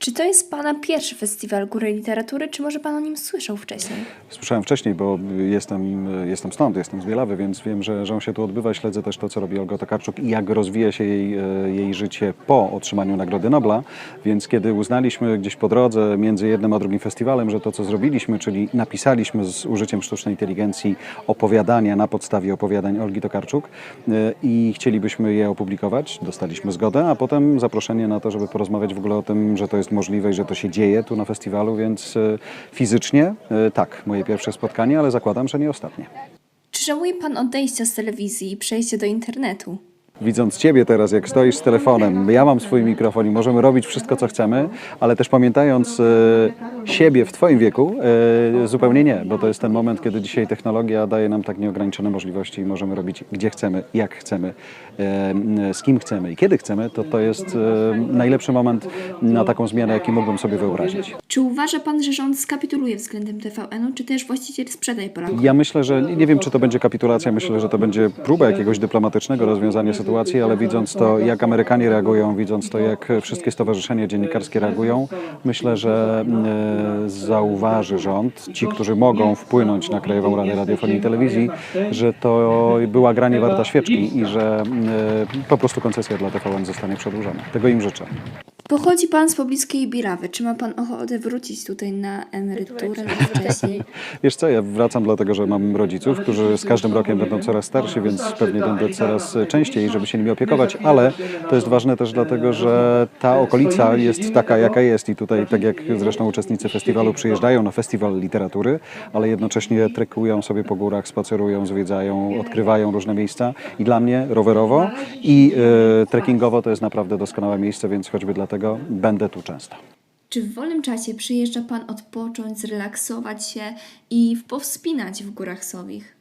Czy to jest Pana pierwszy festiwal Góry Literatury, czy może Pan o nim słyszał wcześniej? Słyszałem wcześniej, bo jestem, jestem stąd, jestem z Bielawy, więc wiem, że, że on się tu odbywa. Śledzę też to, co robi Olga Tokarczuk i jak rozwija się jej, e, jej życie po otrzymaniu Nagrody Nobla. Więc kiedy uznaliśmy gdzieś po drodze między jednym a drugim festiwalem, że to, co zrobiliśmy, czyli napisaliśmy z użyciem sztucznej inteligencji opowiadania na podstawie opowiadań Olgi Tokarczuk e, i chcielibyśmy je opublikować, dostaliśmy zgodę, a potem zaproszenie na to, żeby porozmawiać w ogóle o tym, że to jest możliwe i że to się dzieje tu na festiwalu, więc e, fizycznie e, tak, moje pierwsze spotkanie, ale zakładam, że nie ostatnie. Czy żałuje Pan odejścia z telewizji i przejścia do internetu? Widząc Ciebie teraz, jak stoisz z telefonem, ja mam swój mikrofon i możemy robić wszystko, co chcemy, ale też pamiętając e, siebie w Twoim wieku, e, zupełnie nie, bo to jest ten moment, kiedy dzisiaj technologia daje nam tak nieograniczone możliwości i możemy robić gdzie chcemy, jak chcemy, e, z kim chcemy i kiedy chcemy, to to jest e, najlepszy moment na taką zmianę, jaki mógłbym sobie wyobrazić. Czy uważa Pan, że rząd skapituluje względem TVN-u, czy też właściciel sprzedaje Polakom? Ja myślę, że nie wiem, czy to będzie kapitulacja, myślę, że to będzie próba jakiegoś dyplomatycznego rozwiązania sytuacji, ale widząc to, jak Amerykanie reagują, widząc to, jak wszystkie stowarzyszenia dziennikarskie reagują, myślę, że e, zauważy rząd, ci, którzy mogą wpłynąć na Krajową Radę Radiofonii i Telewizji, że to była gra nie warta świeczki i że e, po prostu koncesja dla TVN zostanie przedłużona. Tego im życzę. Pochodzi Pan z pobliskiej Bielawy. Czy ma Pan ochotę wrócić tutaj na emeryturę wcześniej? Wiesz co, ja wracam dlatego, że mam rodziców, którzy z każdym rokiem będą coraz starsi, więc pewnie będę coraz częściej, żeby się nimi opiekować, ale to jest ważne też dlatego, że ta okolica jest taka, jaka jest i tutaj, tak jak zresztą uczestnicy festiwalu przyjeżdżają na festiwal literatury, ale jednocześnie trekują sobie po górach, spacerują, zwiedzają, odkrywają różne miejsca i dla mnie rowerowo i e, trekkingowo to jest naprawdę doskonałe miejsce, więc choćby dlatego będę tu często. Czy w wolnym czasie przyjeżdża Pan odpocząć, zrelaksować się i powspinać w górach Sowich?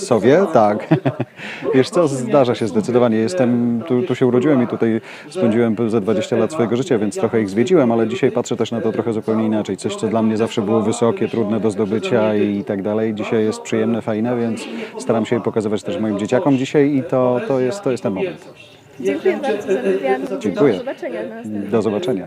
Sowie? Tak. Wiesz co, zdarza się zdecydowanie. Jestem, tu, tu się urodziłem i tutaj spędziłem ze 20 lat swojego życia, więc trochę ich zwiedziłem, ale dzisiaj patrzę też na to trochę zupełnie inaczej. Coś, co dla mnie zawsze było wysokie, trudne do zdobycia i tak dalej. Dzisiaj jest przyjemne, fajne, więc staram się je pokazywać też moim dzieciakom dzisiaj i to, to, jest, to jest ten moment. Dziękuję bardzo za wywiad. Dziękuję. Do zobaczenia. Do zobaczenia.